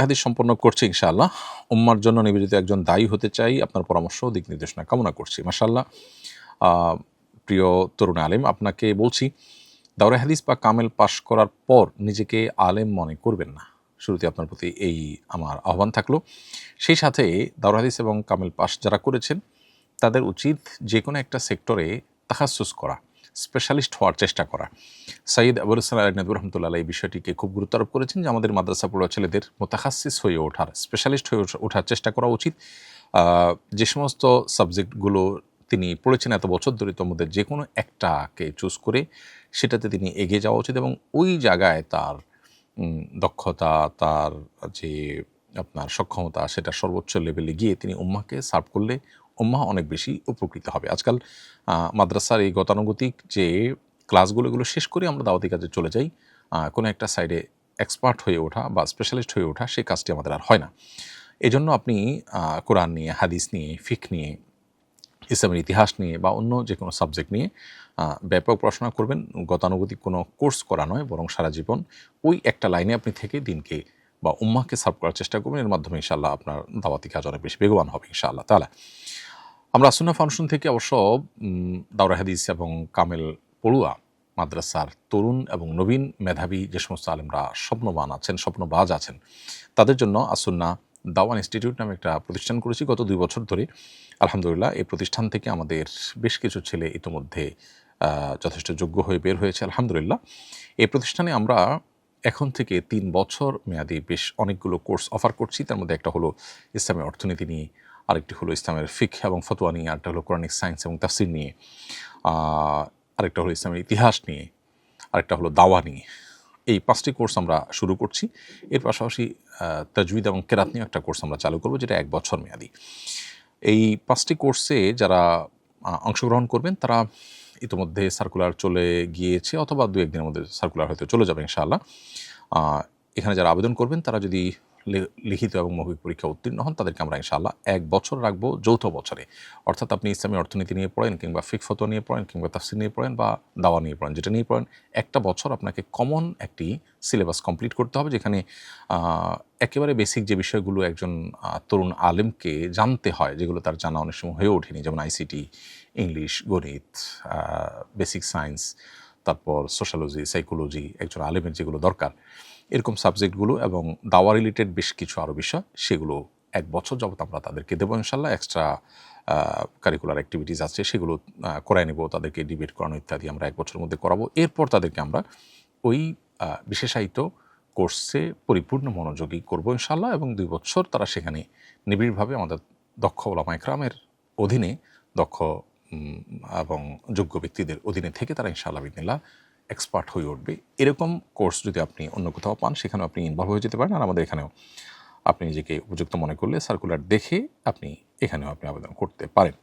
হাদিস সম্পন্ন করছি ইনশাআল্লাহ। উম্মার জন্য নিবেদিত একজন দায়ী হতে চাই আপনার পরামর্শ দিক নির্দেশনা কামনা করছি। মাশাআল্লাহ আহ, প্রিয় তরুণ আলেম আপনাকে বলছি দাওরা হাদিস বা কামেল পাশ করার পর নিজেকে আলেম মনে করবেন না। শুরুতে আপনার প্রতি এই আমার আহ্বান থাকল। সেই সাথে দাওরা হাদিস এবং কামেল পাশ যারা করেছেন তাদের উচিত যে কোনো একটা সেক্টরে তাহাসুস করা স্পেশালিস্ট হওয়ার চেষ্টা করা। সাইদ ইসলাম আলী রহমতুল্লাহ এই বিষয়টিকে খুব গুরুত্ব আরোপ করেছেন যে আমাদের মাদ্রাসা পড়ুয়া ছেলেদের মোতাহাসিস হয়ে ওঠার স্পেশালিস্ট হয়ে ওঠা- ওঠার চেষ্টা করা উচিত। যে সমস্ত সাবজেক্টগুলো তিনি পড়েছেন এত বছর ধরে মধ্যে যে কোনো একটাকে চুজ করে সেটাতে তিনি এগিয়ে যাওয়া উচিত এবং ওই জায়গায় তার দক্ষতা, তার যে আপনার সক্ষমতা, সেটা সর্বোচ্চ লেভেলে গিয়ে তিনি উম্মাকে সার্ভ করলে উম্মা অনেক বেশি উপকৃত হবে। আজকাল মাদ্রাসার এই গতানুগতিক যে ক্লাসগুলো এগুলো শেষ করে আমরা দাওয়াতি কাজে চলে যাই। কোনো একটা সাইডে এক্সপার্ট হয়ে ওঠা বা স্পেশালিস্ট হয়ে ওঠা সেই কাজটি আমাদের আর হয় না। এই জন্য আপনি কোরআন নিয়ে, হাদিস নিয়ে, ফিক নিয়ে, ইসলামের ইতিহাস নিয়ে বা অন্য যে কোনো সাবজেক্ট নিয়ে ব্যাপক পড়াশোনা করবেন। গতানুগতিক কোনো কোর্স করা নয়, বরং সারা জীবন ওই একটা লাইনে আপনি থেকে দিনকে বা উম্মাকে সার্ভ করার চেষ্টা করবেন। এর মাধ্যমে ইনশাল্লাহ আপনার দাওয়াতি কাজ অনেক বেশি বেগবান হবে ইনশাআল্লাহ তাহলে আমরা আসুন্না ফাউন্ডেশন থেকে অবশ্য দাওরা হাদিস এবং কামেল পড়ুয়া মাদ্রাসার তরুণ এবং নবীন মেধাবী যে সমস্ত আলেমরা স্বপ্নবান আছেন, স্বপ্নবাজ আছেন, তাদের জন্য আসুন্না দাওয়ান ইনস্টিটিউট নামে একটা প্রতিষ্ঠান করেছি গত দুই বছর ধরে। আলহামদুলিল্লাহ, এই প্রতিষ্ঠান থেকে আমাদের বেশ কিছু ছেলে ইতোমধ্যে যথেষ্ট যোগ্য হয়ে বের হয়েছে, আলহামদুলিল্লাহ। এই প্রতিষ্ঠানে আমরা এখন থেকে তিন বছর মেয়াদি বেশ অনেকগুলো কোর্স অফার করছি। তার মধ্যে একটা হলো ইসলামের অর্থনীতি নিয়ে, আরেকটি হলো ইসলামের ফিক এবং ফতোয়া নিয়ে, আরেকটা হলো কোরআনিক সায়েন্স এবং তাফসির নিয়ে। আরেকটা হলো ইসলামের ইতিহাস নিয়ে, আরেকটা হলো দাওয়া নিয়ে। এই পাঁচটি কোর্স আমরা শুরু করছি। এর পাশাপাশি তাজউইদ এবং কেরাত নিয়েও একটা কোর্স আমরা চালু করব, যেটা এক বছর মেয়াদি। এই পাঁচটি কোর্সে যারা অংশগ্রহণ করবেন, তারা ইতিমধ্যে সার্কুলার চলে গিয়েছে, অথবা দু একদিনের মধ্যে সার্কুলার হয়তো চলে যাবে ইনশাআল্লাহ। এখানে যারা আবেদন করবেন, তারা যদি লিখিত এবং মৌখিক পরীক্ষা উত্তীর্ণ হন, তাদেরকে আমরা ইনশাআল্লাহ এক বছর রাখব যৌথ বছরে। অর্থাৎ আপনি ইসলামী অর্থনীতি নিয়ে পড়েন কিংবা ফিক ফতো নিয়ে পড়েন কিংবা তাফসির নিয়ে পড়েন বা দাওয়া নিয়ে পড়েন, যেটা নিয়ে পড়েন, একটা বছর আপনাকে কমন একটি সিলেবাস কমপ্লিট করতে হবে, যেখানে একেবারে বেসিক যে বিষয়গুলো একজন তরুণ আলেমকে জানতে হয়, যেগুলো তার জানা অনেক সময় হয়ে ওঠেনি, যেমন আইসিটি ইংলিশ গণিত বেসিক সায়েন্স তারপর সোশ্যালজি সাইকোলজি একজন আলেমের যেগুলো দরকার, এরকম সাবজেক্টগুলো এবং দাওয়া রিলেটেড বেশ কিছু আরও বিষয়, সেগুলো এক বছর যাবত আমরা তাদেরকে দেবো ইনশাল্লাহ এক্সট্রা কারিকুলার অ্যাক্টিভিটিস আছে, সেগুলো করায় নেব, তাদেরকে ডিবেট করানো ইত্যাদি আমরা এক বছরের মধ্যে করাবো। এরপর তাদেরকে আমরা ওই বিশেষায়িত কোর্সে পরিপূর্ণ মনোযোগী করব ইনশাল্লাহ এবং দুই বছর তারা সেখানে নিবিড়ভাবে আমাদের দক্ষ ওলামা একরামের অধীনে দক্ষ এবং যোগ্য ব্যক্তিদের অধীনে থেকে তারা ইনশাআল্লাহ বিদিনিল্লাহ এক্সপার্ট হয়ে উঠবে। এরকম কোর্স যদি আপনি অন্য কোথাও পান, সেখানেও আপনি ইনভলভ হয়ে যেতে পারেন আর আমাদের এখানেও আপনি নিজেকে উপযুক্ত মনে করলে সার্কুলার দেখে আপনি এখানেও আপনি আবেদন করতে পারেন।